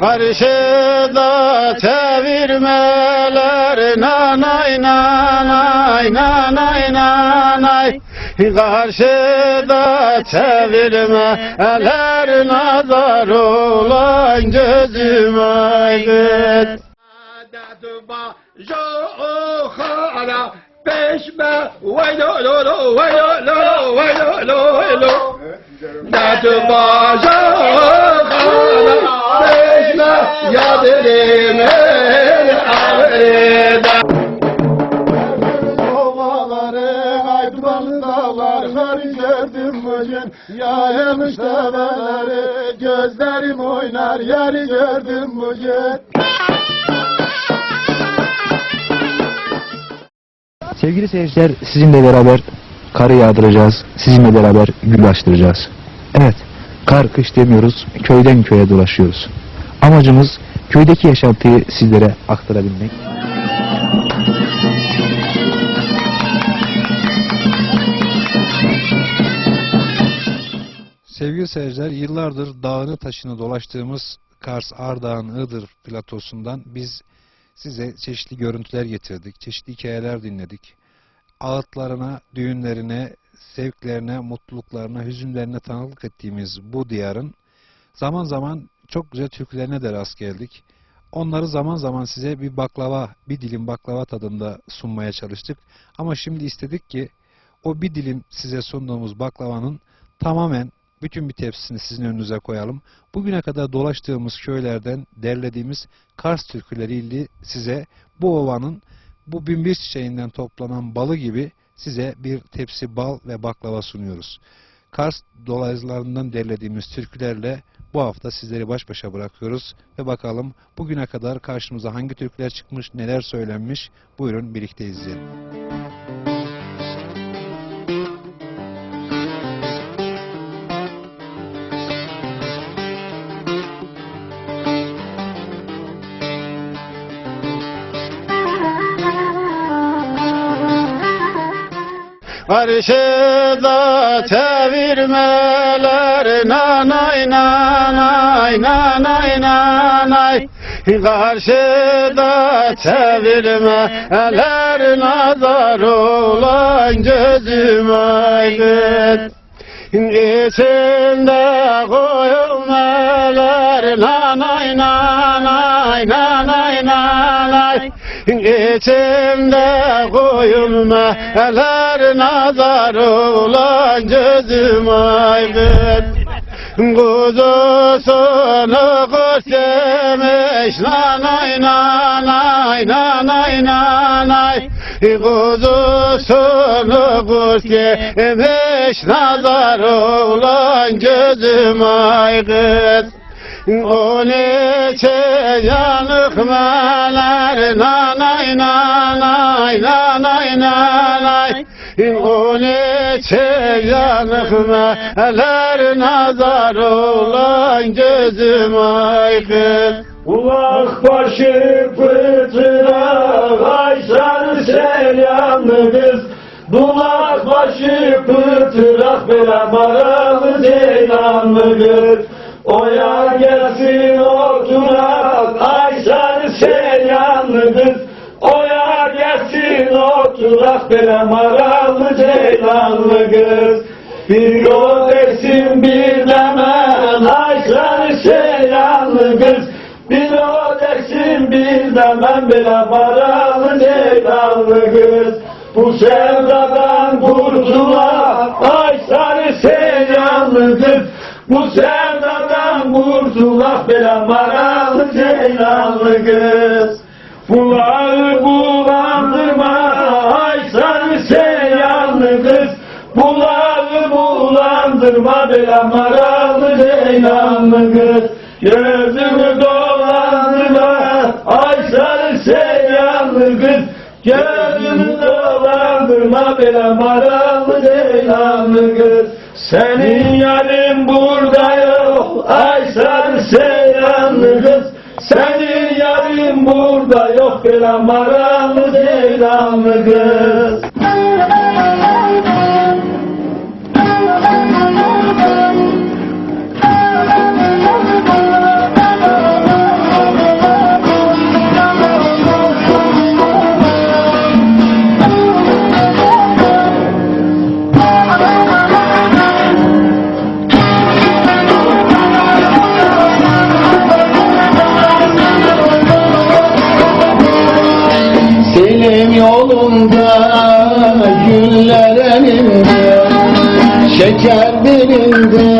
Karşıda çevirmeler nanay nanay nanay nanay. Karşıda çevirmeler nazar olan gözüm aygıt Peşme, vay lo lo lo, vay lo lo lo, lo lo lo. Ya aydınlı dağlar Kar gördüm bugün Yayılmış tepeleri Gözlerim oynar Yarı gördüm bugün Sevgili seyirciler sizinle beraber karı yağdıracağız. Sizinle beraber gül açtıracağız. Evet kar kış demiyoruz. Köyden köye dolaşıyoruz. Amacımız köydeki yaşantıyı sizlere aktarabilmek. Sevgili seyirciler, yıllardır dağını taşını dolaştığımız Kars, Ardahan, Iğdır platosundan biz size çeşitli görüntüler getirdik, çeşitli hikayeler dinledik. Ağıtlarına, düğünlerine, sevklerine, mutluluklarına, hüzünlerine tanıklık ettiğimiz bu diyarın zaman zaman çok güzel türkülerine de rast geldik. Onları zaman zaman size bir baklava, bir dilim baklava tadında sunmaya çalıştık. Ama şimdi istedik ki o bir dilim size sunduğumuz baklavanın tamamen bütün bir tepsisini sizin önünüze koyalım. Bugüne kadar dolaştığımız köylerden derlediğimiz Kars türküleriyle size bu ovanın bu binbir çiçeğinden toplanan balı gibi size bir tepsi bal ve baklava sunuyoruz. Kars dolaylarından derlediğimiz türkülerle bu hafta sizleri baş başa bırakıyoruz ve bakalım bugüne kadar karşımıza hangi türküler çıkmış, neler söylenmiş buyurun birlikte izleyelim. Karşıda çevirmeler nanay nanay nanay nanay. Karşıda çevirmeler nazar olan gözüm aygıt İçinde koyulmeler nanay nanay nanay nanay İçimde koyulmeler nazar olan gözüm aygıt Kuzusunu kuş yemiş nanay nanay nanay nanay Kuzusunu kuş yemiş nazar olan gözüm onun için yanık meler nanay nanay nanay nanay. İçin yanık meler nazar olan gözüm aykır Kulak başı pıtırak Ayşen selamlı kız Kulak başı Bela maralı ceylanlı kız Oya gelsin oturak Ayşen selamlı kız Oya gelsin oturak Bela maralı ceylanlı kız bir yol versin bir demen Ayşen selamlı kız Bir yol versin bir demen Bela maralı ceylanlı kız Bu sevdadan kurtulak Ayşen selamlı kız Bu sevdadan kurtulak Bela maralı ceylanlı kız. Bulağı bulandırma Ayşen selamlı kız. Bulağı bulandırma bela maralı ceylanlı kız. Gözümü dolandırma ay sarı seyyanlı kız. Gözümü dolandırma bela maralı ceylanlı kız. Senin yarın burada yok ay sarı senin yarın burada yok. Bela maralı ceylanlı kız Dilim yolunda güller elinde Şeker dilinde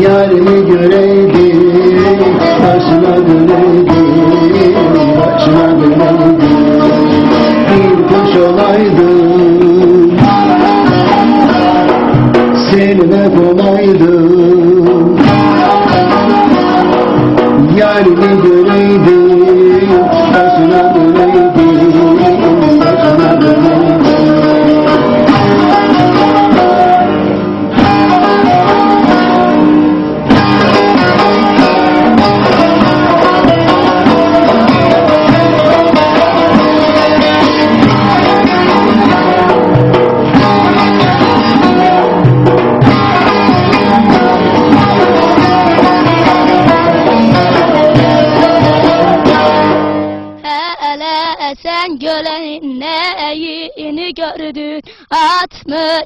Yarimi göreydim Başına döneydim Başına döneydim Bir kuş olaydım Seninle kolaydım Yarimi göreydim Başına döneydim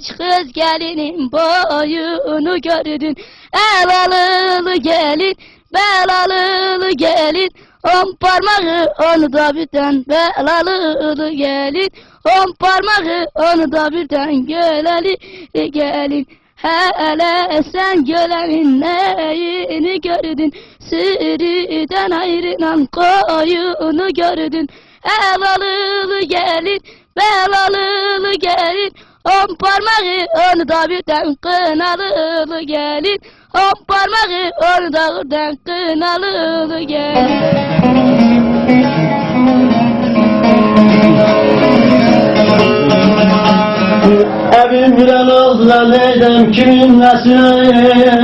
Atmış kız gelinin boyunu gördün. El alılı gelin belalılı gelin. On parmağı onu da birden belalılı gelin. On parmağı onu da birden göleli gelin. Hele sen gölenin neyini gördün? Sürüden ayrılan koyunu gördün. Elalılı gelin, belalılı gelin On parmağı onu da birden kınalılı gelin On parmağı onu da birden kınalılı gelin Evim bile nazla neydem kimin nesine?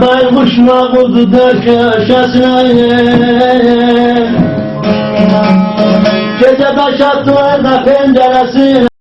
Baykuşla vurdu dört köşesine. Gece taş attılar da penceresine